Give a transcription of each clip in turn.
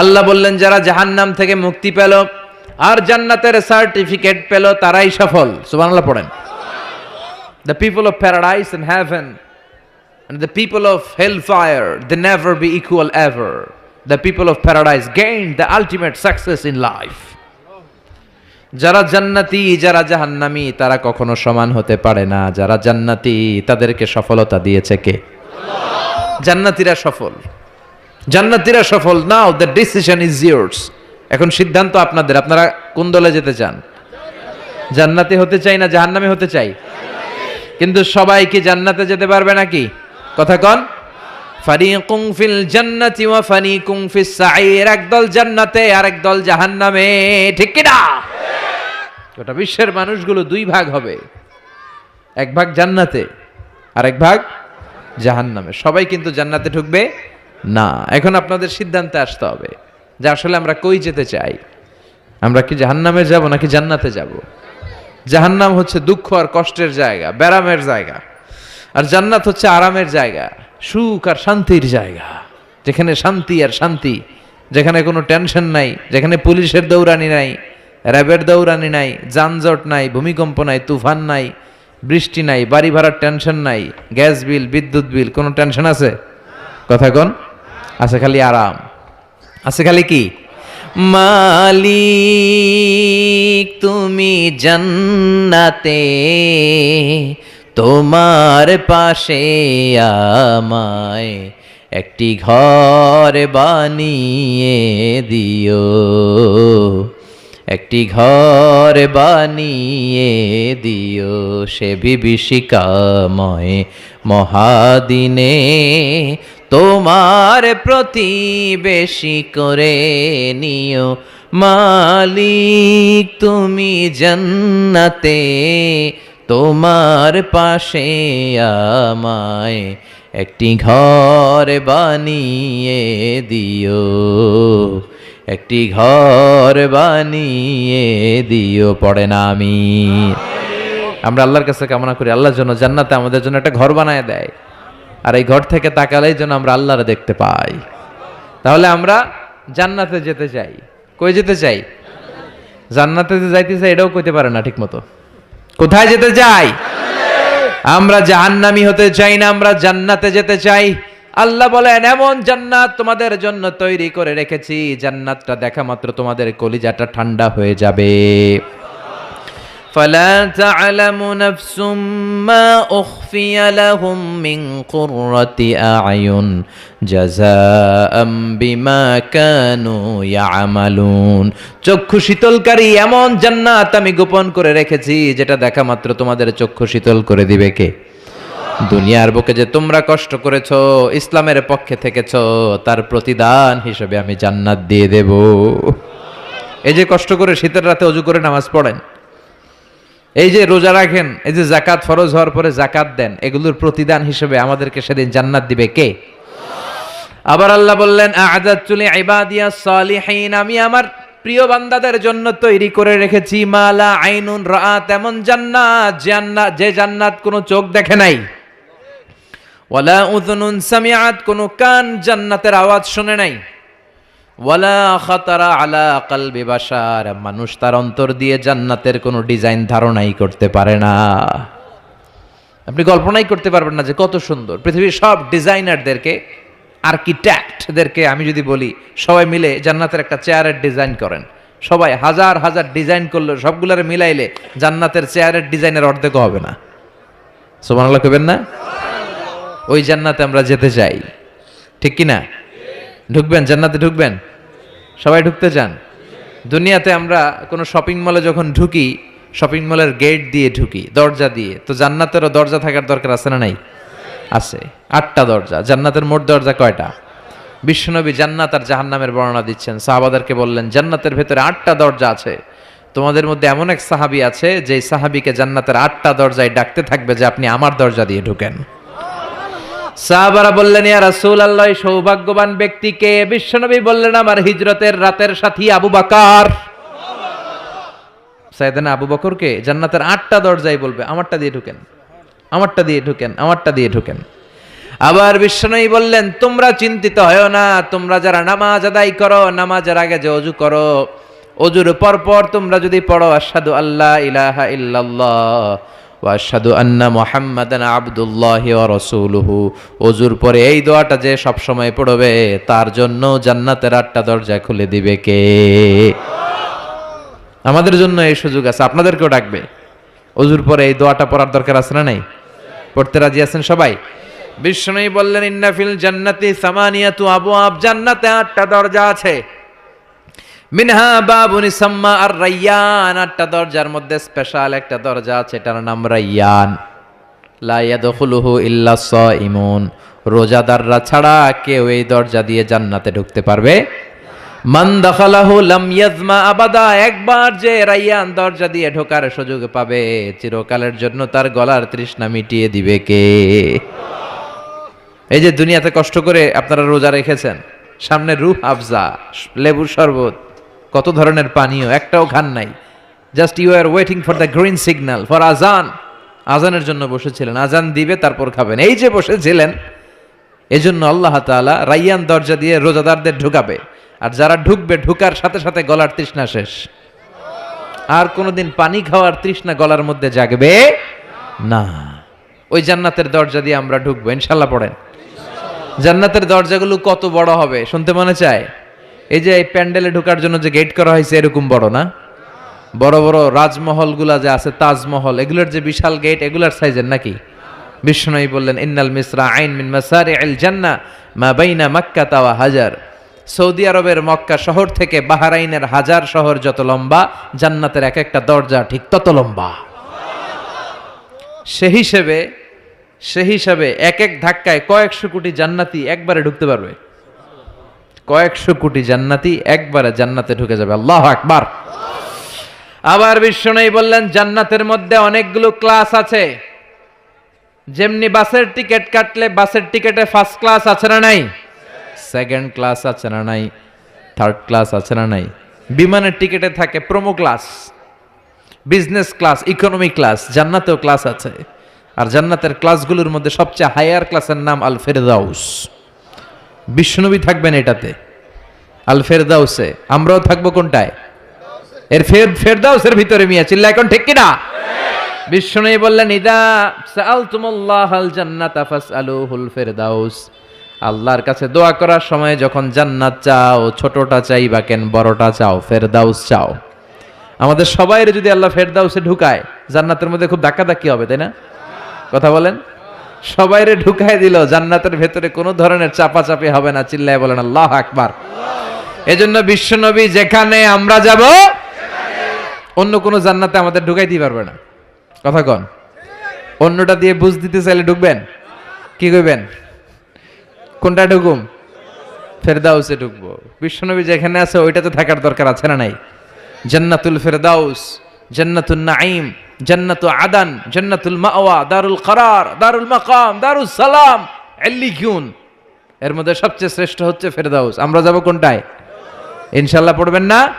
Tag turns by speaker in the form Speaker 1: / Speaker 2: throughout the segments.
Speaker 1: আল্লাহ বললেন, যারা জাহান্নাম থেকে মুক্তি পেল আর জান্নাতের সার্টিফিকেট পেল, তারাই সফল। সুবহানাল্লাহ পড়েন। The people of paradise and heaven and the people of hellfire, they never be equal ever. The people of paradise gain the ultimate success in life. যারা জান্নাতি, যারা জাহান্নামী, তারা কখনো সমান হতে পারে না। যারা জান্নাতি, তাদেরকে সফলতা দিয়েছে কে? জান্নাতীরা সফল। জান্নাতীরা সফল, now the decision is yours এখন সিদ্ধান্ত আপনাদের, আপনারা কোন দলে যেতে চান? জান্নাতি হতে চাই না জাহান্নামী হতে চাই? কিন্তু সবাই কি জান্নাতে যেতে পারবে নাকি? কথা কন। ফারিকুং ফিল জান্নাতি ওয়া ফারিকুং ফিস সাঈর একদল জান্নাতে আর একদল জাহান্নামে। ঠিক কি না গোটা বিশ্বের মানুষগুলো দুই ভাগ হবে। এক ভাগ জান্নাতে আর এক ভাগ জাহান্নামে। সবাই কিন্তু জান্নাতে ঢুকবে। না, এখন আপনাদের সিদ্ধান্তে আসতে হবে যে আসলে আমরা কই যেতে চাই। আমরা কি জাহান্নামে যাব নাকি জান্নাতে যাব? জাহান্নাম হচ্ছে দুঃখ আর কষ্টের জায়গা, ব্যারামের জায়গা। আর জান্নাত হচ্ছে আরামের জায়গা, সুখ আর শান্তির জায়গা। যেখানে শান্তি আর শান্তি, যেখানে কোনো টেনশন নাই, যেখানে পুলিশের দৌড়ানি নাই, র্যাবের দৌড়ানি নাই, যানজট নাই, ভূমিকম্প নাই, তুফান নাই, বৃষ্টি নাই, বাড়ি ভাড়ার টেনশন নাই, গ্যাস বিল, বিদ্যুৎ বিল, কোনো টেনশন আছে? কথা কন। আছে খালি আরাম। আছে খালি কি? মালিক, তুমি জান্নাতে, তোমার পাশে আমায় একটি ঘর বানিয়ে দিও। একটি ঘর বানিয়ে দিও সে বিভীষিকাময় মহাদিনে। তোমার প্রতিবেশী করে নিও। মালিক, তুমি জান্নাতে, তোমার পাশে আমায় একটি ঘর বানিয়ে দিও। একটি ঘর বানিয়ে দিও, পড়ে না আমি আমরা আল্লাহর কাছে কামনা করি, আল্লাহর জন্য জান্নাতে আমাদের জন্য একটা ঘর বানায় দেয়। আর এই ঘর থেকে তাকালেই যেন আমরা আল্লাহরে দেখতে পাই। তাহলে আমরা জান্নাতে যেতে চাই। কই যেতে চাই? জান্নাতে যে যাইতে চাই এটাও কইতে পারে না ঠিক মতো কোথায় যেতে চাই? আমরা জাহান্নামি হতে চাই না, আমরা জান্নাতে যেতে চাই। আল্লাহ বলেন, এমন জান্নাত তোমাদের জন্য তৈরি করে রেখেছি। জান্নাতটা দেখা মাত্র তোমাদের কলিজাটা ঠান্ডা হয়ে যাবে। فلا تعلم نفس ما أخفي لهم من قرة أعين جزاء بما كانوا يعملون চক্ষু শীতলকারী এমন জান্নাত আমি গোপন করে রেখেছি যেটা দেখা মাত্র তোমাদের চক্ষু শীতল করে দিবে কে দুনিয়ার বুকে যে তোমরা কষ্ট করেছো ইসলামের পক্ষে থেকেছো তার প্রতিদান হিসেবে আমি জান্নাত দিয়ে দেব এই যে কষ্ট করে শীতের রাতে অজু করে নামাজ পড়েন এই যে রোজা রাখেন, এই যে জাকাত ফরজ হওয়ার পরে জাকাত দেন, এগুলোর প্রতিদান হিসেবে আমাদেরকে সেদিন জান্নাত দিবে কে? আবার আল্লাহ বললেন সালিহিন, আমি আমার প্রিয় বান্দাদের জন্য তৈরি করে রেখেছি মালা আইনুন রাত এমন জান্নাত জান্নাত, যে জান্নাত কোনো চোখ দেখে নাই। ওয়ালা উযুনুন সামিআত, কোনো কান জান্নাতের আওয়াজ শুনে নাই। ওয়ালা খাতারা আলা কালবি বাশার, মানুষ তার অন্তর দিয়ে জান্নাতের কোনো ডিজাইন ধারণাই করতে পারে না। আপনি কল্পনাই করতে পারবেন না যে কত সুন্দর। পৃথিবীর সব ডিজাইনারদেরকে, আর্কিটেক্টদেরকে আমি যদি বলি, সবাই মিলে জান্নাতের একটা চেয়ারের ডিজাইন করেন। সবাই হাজার হাজার ডিজাইন করলে, সবগুলোর মিলাইলে জান্নাতের চেয়ারের ডিজাইনের অর্ধেকও হবে না। সোমানাল্লাহ কবেন না? ওই জান্নাতে আমরা যেতে চাই। ঠিক কি না ঢুকবেন? জান্নাতে ঢুকবেন? সবাই ঢুকতে চান দুনিয়াতে আমরা কোনো শপিং মলে যখন ঢুকি শপিং মলের গেট দিয়ে ঢুকি, দরজা দিয়ে, তো জান্নাতেরও দরজা থাকার দরকার আছে না নাই? আছে। আটটা দরজা, জান্নাতের মোট দরজা কয়টা? বিশ্বনবী জান্নাত আর জাহান্নামের বর্ণনা দিচ্ছেন। সাহাবাদারকে বললেন, জান্নাতের ভেতরে আটটা দরজা আছে। তোমাদের মধ্যে এমন এক সাহাবি আছে যে সাহাবিকে জান্নাতের আটটা দরজায় ডাকতে থাকবে যে আপনি আমার দরজা দিয়ে ঢুকেন। সাহাবারা বললেন, ইয়া রাসূল আল্লাহ সৌভাগ্যবান ব্যক্তিকে বিশ্বনবী বললেন, আমার হিজরতের রাতের সাথী আবু বাকার। সাইদানা আবু বকরকে জান্নাতের আটটা দরজায় বলবে, আমারটা দিয়ে ঢুকেন, আমারটা দিয়ে ঢুকেন, আমারটা দিয়ে ঢুকেন। আবার বিশ্বনয়ী বললেন, তোমরা চিন্তিত হয়েও না, তোমরা যারা নামাজ আদায় করো, নামাজের আগে যে অজু করো, অজুর পর পর তোমরা যদি পড়ো আসাদু আল্লাহ ইলাহা ইল্লাল্লাহ। ওয়াশহাদু আন্না মুহাম্মাদান আবদুল্লাহি রাসূলুহু। অজুর পরে এই দোয়াটা যে সব সময় পড়বে, তার জন্য জান্নাতের আটটা দরজা খুলে দিবে কে? আমাদের জন্য এই সুযোগ আছে, আপনাদেরকেও ডাকবে। অজুর পরে এই দোয়াটা পড়ার দরকার আছে না নাই? পড়তে রাজি আছেন সবাই? বিষ্ণুই বললেন ইন্নাফিল জান্নাতি সামানিয়া তু আবু আব জান্নাতে আটটা দরজা আছে। মিনহা বাবুনি সাম্মা আর রাইয়ান, আটটা দরজার মধ্যে স্পেশাল একটা দরজা আছে, এটার নাম রাইয়ান। লা ইয়াদখুলুহু ইল্লা সাইমুন রোজাদাররা ছাড়া কেউ এই দরজা দিয়ে জান্নাতে ঢুকতে পারবে? মান লাম ইয়াজমা আবাদা, একবার যে রাইয়ান দরজা দিয়ে ঢোকার সুযোগ পাবে, চিরকালের জন্য তার গলার তৃষ্ণা মিটিয়ে দিবে কে? এই যে দুনিয়াতে কষ্ট করে আপনারা রোজা রেখেছেন, সামনে রুহ আফজা, লেবুর শরবত। কত ধরনের পানীয়, একটাও খান নাই। Just you are waiting for the green signal for আজান আজানের জন্য বসেছিলেন আজান দিবে, তারপর খাবেন। এই যে বসেছিলেন, এজন্য আল্লাহ তাআলা রাইয়ান দরজা দিয়ে রোজাদারদের ঢুকাবে। আর যারা ঢুকবে, ঢুকার সাথে সাথে গলার তৃষ্ণা শেষ। আর কোনোদিন পানি খাওয়ার তৃষ্ণা গলার মধ্যে জাগবে না। ওই জান্নাতের দরজা দিয়ে আমরা ঢুকবো, ইনশাল্লাহ পড়েন। জান্নাতের দরজাগুলো কত বড় হবে, শুনতে মনে চায়? এই যে এই প্যান্ডেলে ঢোকার জন্য যে গেট করা হয়েছে, এরকম বড় না? বড় বড় রাজমহলগুলা যে আছে, তাজমহল, এগুলোর যে বিশাল গেট এগুলার সাইজের নাকি? বিষ্ণুই বললেন, ইন্নাল মিসরা আইন মিন মাসারি আল জান্না মা বাইনা মাক্কা তাওয়া হাজার। সৌদি আরবের মক্কা শহর থেকে বাহারাইনের হাজার শহর যত লম্বা, জান্নাতের এক একটা দরজা ঠিক তত লম্বা। সে হিসেবে, সে হিসাবে এক এক ধাক্কায় কয়েকশো কোটি জান্নাতি একবারে ঢুকতে পারবে। কয়েকশো কোটি জান্নাতি একবারে জান্নাতে ঢুকে যাবে। আল্লাহ আকবার। আবার বিষ্ণু বললেন, জান্নাতের মধ্যে অনেকগুলো ক্লাস আছে। যেমনি বাসের টিকিট কাটলে বাসের টিকিটে ফার্স্ট ক্লাস আছে না নাই? সেকেন্ড ক্লাস আছে না নাই? থার্ড ক্লাস আছে না নাই? বিমানের টিকিটে থাকে promo class business class economy class জান্নাতেও class আছে। আর জান্নাতের ক্লাসগুলোর মধ্যে সবচেয়ে হায়ার ক্লাসের নাম আল ফেরদাউস বিষ্ণুবী থাকবেন এটাতে। আল ফেরদাউসে। আমরাও থাকব কোনটায়? এর ফের ফেরদাউসের ভিতরে মিয়া, চিল্লা এখন ঠিক কিনা? বিষ্ণু বললেন, ইদা সাআলতুমুল্লাহ আল জান্নাতা ফাসআলুহুল ফেরদাউস। আল্লাহর কাছে দোয়া করার সময় যখন জান্নাত চাও, ছোটটা চাই বা কেন বড়টা চাও, ফেরদাউস চাও। আমাদের সবাইরে যদি আল্লাহ ফেরদাউসে ঢুকায়, জান্নাতের মধ্যে খুব ধাক্কাধাক্কি হবে, তাই না? কথা বলেন? সবাইরে ঢুকায় দিল, জান্নাতের ভেতরে কোনো ধরনের চাপাচাপি হবে না। চিল্লায় বলেন, আল্লাহ আকবার। এজন্য বিশ্বনবী যেখানে আমরা যাব, অন্য কোনো জান্নাতে আমাদের ঢুকাই দিতে পারবে না। কথা কন। অন্যটা দিয়ে বুঝ দিতে চাইলে ঢুকবেন? কি কইবেন? কোনটা ঢুকুম? ফেরদাউসে ঢুকবো। বিশ্বনবী যেখানে আছে, ওইটাতে থাকার দরকার আছে না নাই? জান্নাতুল ফেরদাউস জান্নাতুল নাঈম। জান্নাতু আদান, জান্নাতুল মাওয়া, দারুল করার, দারুল মাকাম দারুল সালাম এল্লিকিউন এর মধ্যে সবচেয়ে শ্রেষ্ঠ হচ্ছে ফেরদাউস। আমরা যাব কোনটায়? ইনশাল্লাহ পড়বেন না?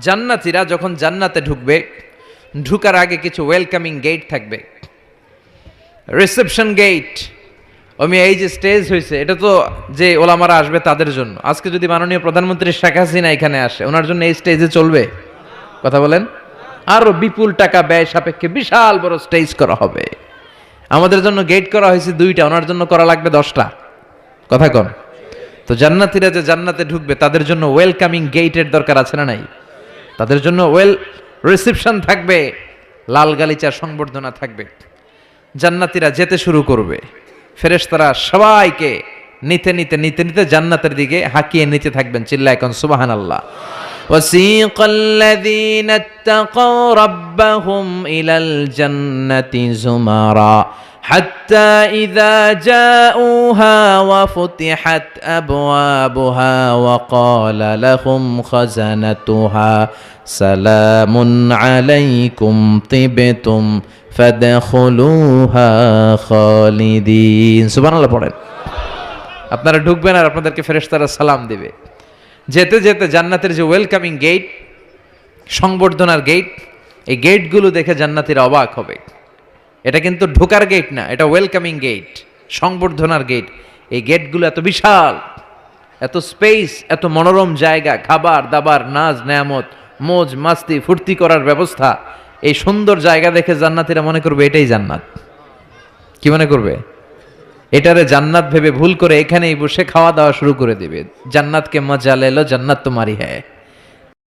Speaker 1: জান্নাতিরা যখন জান্নাতে ঢুকবে, ঢুকার আগে কিছু ওয়েলকামিং গেট থাকবে। রিসেপশন গেট আমি এই যে স্টেজ হয়েছে এটা তো যে ওলামারা আসবে তাদের জন্য। আজকে যদি মাননীয় প্রধানমন্ত্রী শেখ হাসিনা এখানে আসে, ওনার জন্য এই স্টেজে চলবে? কথা বলেন। আরও বিপুল টাকা ব্যয় সাপেক্ষে বিশাল বড় স্টেজ করা হবে। আমাদের জন্য গেট করা হয়েছে দুইটা, ওনার জন্য করা লাগবে দশটা। কথা কন। তো জান্নাতিরা যে জান্নাতে ঢুকবে, তাদের জন্য ওয়েলকামিং গেটের দরকার আছে না নাই? তাদের জন্য ওয়েল রিসেপশন থাকবে, লাল গালিচার সংবর্ধনা থাকবে। জান্নাতিরা যেতে শুরু করবে। ফেরেশতারা সবাইকে নিতে নিতে নিতে নিতে জান্নাতের দিকে হাঁকিয়ে নিতে থাকবেন। চিল্লা এখন সুবাহান আল্লাহ وسيق الذين اتقوا ربهم إلى الجنة زمرا حتى إذا جاءوها وفتحت أبوابها وقال لهم خزنتها سلام عليكم طبتم فادخلوها خالدين سبحان الله পড়েন আপনারা ঢুকবেন আর আপনাদেরকে ফেরেশতারা সালাম দিবে যেতে যেতে জান্নাতের যে ওয়েলকামিং গেট সংবর্ধনার গেট এই গেটগুলো দেখে জান্নাতিরা অবাক হবে। এটা কিন্তু ঢোকার গেট না, এটা ওয়েলকামিং গেট সংবর্ধনার গেট এই গেটগুলো এত বিশাল, এত স্পেস এত মনোরম জায়গা, খাবার, দাবার নাচ নেয়ামত, মোজ, মাস্তি, ফুর্তি করার ব্যবস্থা। এই সুন্দর জায়গা দেখে জান্নাতিরা মনে করবে এটাই জান্নাত। কি মনে করবে? এটারে জান্নাত ভেবে ভুল করে এখানেই বসে খাওয়া দাওয়া শুরু করে দেবে। জান্নাতকে মজা লেলো, জান্নাত তোমারই হ্যায়।